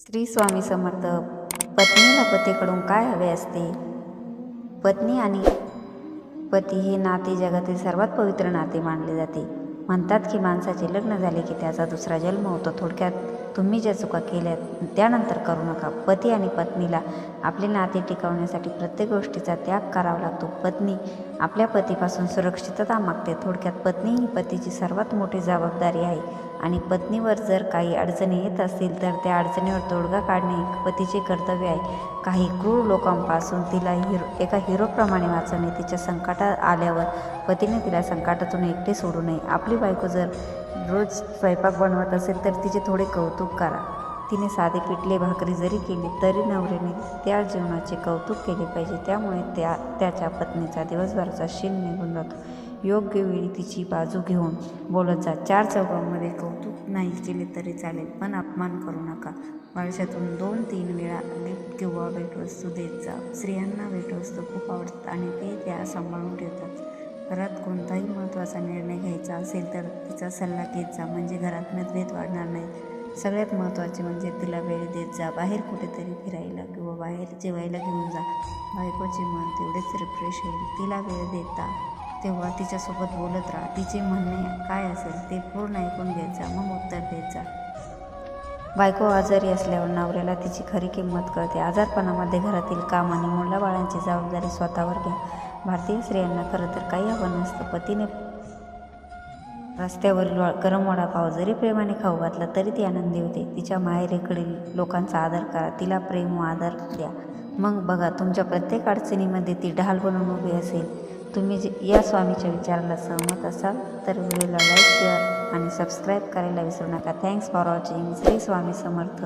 श्री स्वामी समर्थ पत्नीला पतीकडून काय हवे असते? पत्नी आणि पती हे नाते जगातील सर्वात पवित्र नाते मानले जाते. म्हणतात की माणसाचे लग्न झाले की त्याचा दुसरा जन्म होतो. थोडक्यात तुम्ही ज्या चुका केल्या त्यानंतर करू नका. पती आणि पत्नीला आपले नाते टिकवण्यासाठी प्रत्येक गोष्टीचा त्याग करावा लागतो. पत्नी आपल्या पतीपासून सुरक्षितता मागते. थोडक्यात पत्नी ही पतीची सर्वात मोठी जबाबदारी आहे. आणि पत्नीवर जर काही अडचणी येत असतील तर त्या अडचणीवर तोडगा काढणे पतीचे कर्तव्य आहे. काही क्रूर लोकांपासून तिला हिरो एका हिरोप्रमाणे वाचवणे. तिच्या संकटात आल्यावर पतीने तिला संकटातून एकटे सोडू नये. आपली बायको जर रोज स्वयंपाक बनवत असेल तर तिचे थोडे कौतुक करा. तिने साधे पिठले भाकरी जरी केली तरी नवऱ्याने त्या जीवनाचे कौतुक केले पाहिजे. त्यामुळे त्या त्याच्या पत्नीचा दिवसभराचा शीण निघून जातो. योग्य वेळी तिची बाजू घेऊन बोलत जा. चार चौकांमध्ये कौतुक नाही केले तरी चालेल पण अपमान करू नका. वर्षातून दोन तीन वेळा गिफ्ट किंवा भेटवस्तू देत जा. स्त्रियांना भेटवस्तू खूप आवडतात आणि ते त्या सांभाळून ठेवतात. घरात कोणताही महत्त्वाचा निर्णय घ्यायचा असेल तर तिचा सल्ला घेत जा म्हणजे घरात मतभेद वाढणार नाही. सगळ्यात महत्त्वाचे म्हणजे तिला वेळ देत जा. बाहेर कुठेतरी फिरायला किंवा बाहेर जेवायला घेऊन जा. बायकोचे मन तेवढेच रिफ्रेश होईल. तिला वेळ देता तेव्हा तिच्यासोबत बोलत राहा. तिचे म्हणणे काय असेल ते पूर्ण ऐकून घ्यायचा मग उत्तर द्यायचा. बायको आजारी असल्यावर नवऱ्याला तिची खरी किंमत कळते. आजारपणामध्ये घरातील काम आणि मुलाबाळांची जबाबदारी स्वतःवर घ्या. भारतीय स्त्रियांना खरं तर काही हवं नसतं. पतीने रस्त्यावरील वा- गरम वडापाव जरी प्रेमाने खाऊ घातला तरी ती आनंदी होते. तिच्या माहेरीकडील लोकांचा आदर करा. तिला प्रेम व आदर द्या. मग बघा तुमच्या प्रत्येक अडचणीमध्ये ती ढाल बनून उभी असेल. तुम्ही जे या स्वामीच्या विचाराला सहमत असाल तर व्हिडिओला लाईक शेअर आणि सबस्क्राईब करायला विसरू नका. Thanks for watching Shri Swami Samarth.